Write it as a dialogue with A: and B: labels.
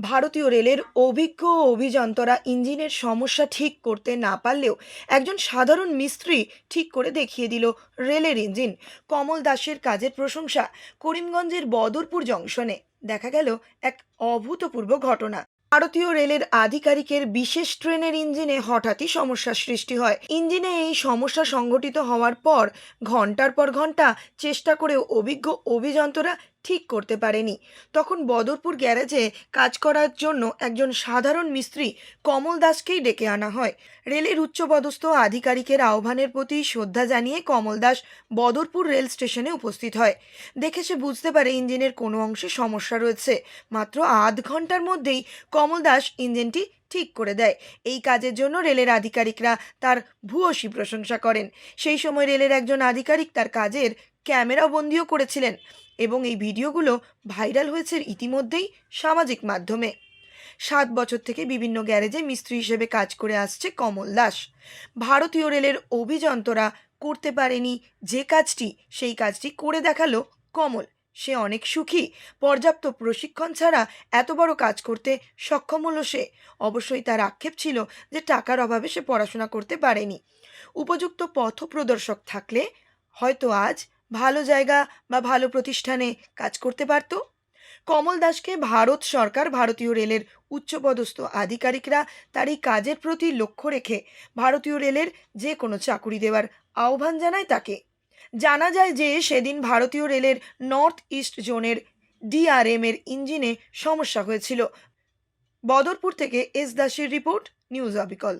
A: ভারতীয় রেলের অভিজ্ঞ অভিযন্তরা ইঞ্জিনের সমস্যা ঠিক করতে না পারলেও একজন সাধারণ মিস্ত্রি ঠিক করে দেখিয়ে দিল রেলের ইঞ্জিন। কমল দাসের কাজের প্রশংসা করিমগঞ্জের বদরপুর জংশনে। দেখা গেল এক অভূতপূর্ব ঘটনা। ভারতীয় রেলের আধিকারিকের বিশেষ ট্রেনের ইঞ্জিনে হঠাৎই সমস্যার সৃষ্টি হয়। ইঞ্জিনে এই সমস্যা সংঘটিত হওয়ার পর ঘণ্টার পর ঘণ্টা চেষ্টা করেও অভিজ্ঞ অভিযন্তরা ঠিক করতে পারেনি। তখন বদরপুর গ্যারেজে কাজ করার জন্য একজন সাধারণ মিস্ত্রি কমল দাসকেই ডেকে আনা হয়। রেলের উচ্চপদস্থ আধিকারিকের আহ্বানের প্রতি শ্রদ্ধা জানিয়ে কমল দাস বদরপুর রেল স্টেশনে উপস্থিত হয়। দেখে সে বুঝতে পারে ইঞ্জিনের কোনো অংশে সমস্যা রয়েছে। মাত্র আধ ঘণ্টার মধ্যেই কমল দাস ইঞ্জিনটি ঠিক করে দেয়। এই কাজের জন্য রেলের আধিকারিকরা তার ভূয়সী প্রশংসা করেন। সেই সময় রেলের একজন আধিকারিক তার কাজের ক্যামেরা বন্দিও করেছিলেন এবং এই ভিডিওগুলো ভাইরাল হয়েছে ইতিমধ্যেই সামাজিক মাধ্যমে। সাত বছর থেকে বিভিন্ন গ্যারেজে মিস্ত্রি হিসেবে কাজ করে আসছে কমল দাস। ভারতীয় রেলের অভিযন্তরা করতে পারেনি যে কাজটি, সেই কাজটি করে দেখাল কমল। সে অনেক সুখী, পর্যাপ্ত প্রশিক্ষণ ছাড়া এত বড় কাজ করতে সক্ষম হলো সে। অবশ্যই তার আক্ষেপ ছিল যে টাকার অভাবে সে পড়াশোনা করতে পারেনি। উপযুক্ত পথ প্রদর্শক থাকলে হয়তো আজ ভালো জায়গা বা ভালো প্রতিষ্ঠানে কাজ করতে পারত। কমল দাসকে ভারত সরকার, ভারতীয় রেলের উচ্চপদস্থ আধিকারিকরা তার এই কাজের প্রতি লক্ষ্য রেখে ভারতীয় রেলের যে কোনো চাকুরি দেওয়ার আহ্বান জানায় তাকে। জানা যায় যে সেদিন ভারতীয় রেলের নর্থ ইস্ট জোনের ডিআরএম এর ইঞ্জিনে সমস্যা হয়েছিল। বদরপুর থেকে এস দাসের রিপোর্ট, নিউজ অবিকল।